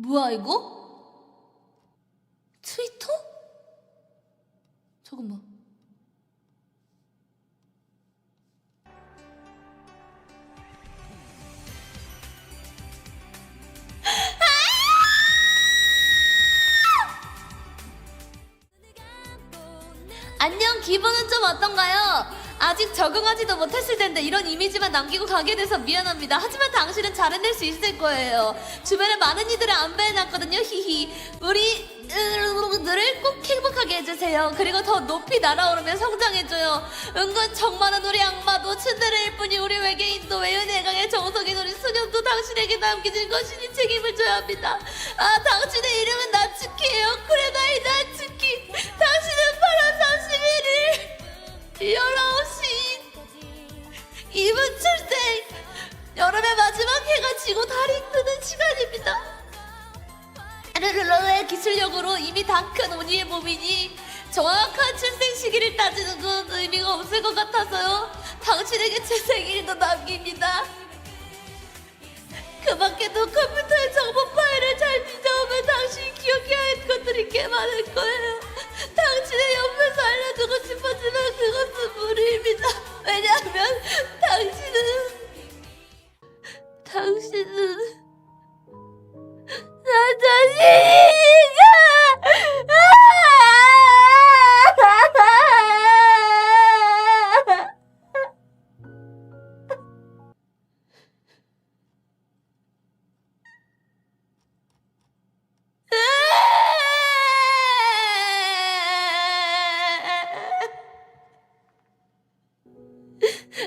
뭐야 이거? 트위터? 잠깐만. 안녕, 기분은 좀 어떤가요? 아직 적응하지도 못했을 텐데 이런 이미지만 남기고 가게 돼서 미안합니다. 하지만 당신은 잘 해낼 수 있을 거예요. 주변에 많은 이들을 안배해놨거든요. 히히. 우리 들을 꼭 행복하게 해주세요. 그리고 더 높이 날아오르며 성장해줘요. 은근 정 많은 우리 악마도 츤데레일 뿐이 우리 외계인도 외연예강의 정석인 우리 수녀도 당신에게 남겨진 것이니 책임을 져야 합니다. 아 당신의 이름은 나츠키 지고 달이 뜨는 시간입니다. 르르르의 기술력으로 이미 다 큰 오니의 몸이니 정확한 출생 시기를 따지는 건 의미가 없을 것 같아서요. 당신에게 제 생일도 남깁니다. 그 밖에도 컴퓨터의 정보 파일을 잘 뒤져보면 당신이 기억해야 할 것들이 꽤 많을 거예요. 당신의 옆에서 알려주고 싶었지만 그것은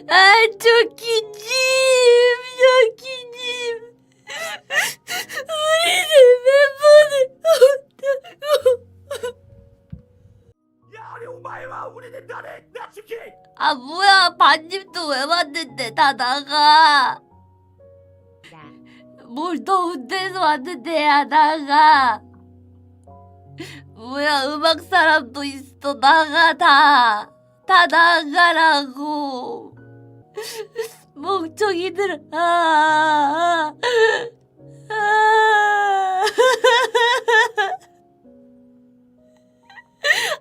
아. 우리 집에 보내 야, 우리 우리는 나네 나츠키. 아, 뭐야, 반님도 왜 왔는데, 다 나가. 뭘 더운 데서 왔는데, 야, 나가. 뭐야, 음악 사람도 있어, 나가, 다. 다 나가라고. 멍청이들, 아, 아, 아.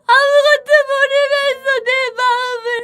아무것도 모르면서 내 마음을.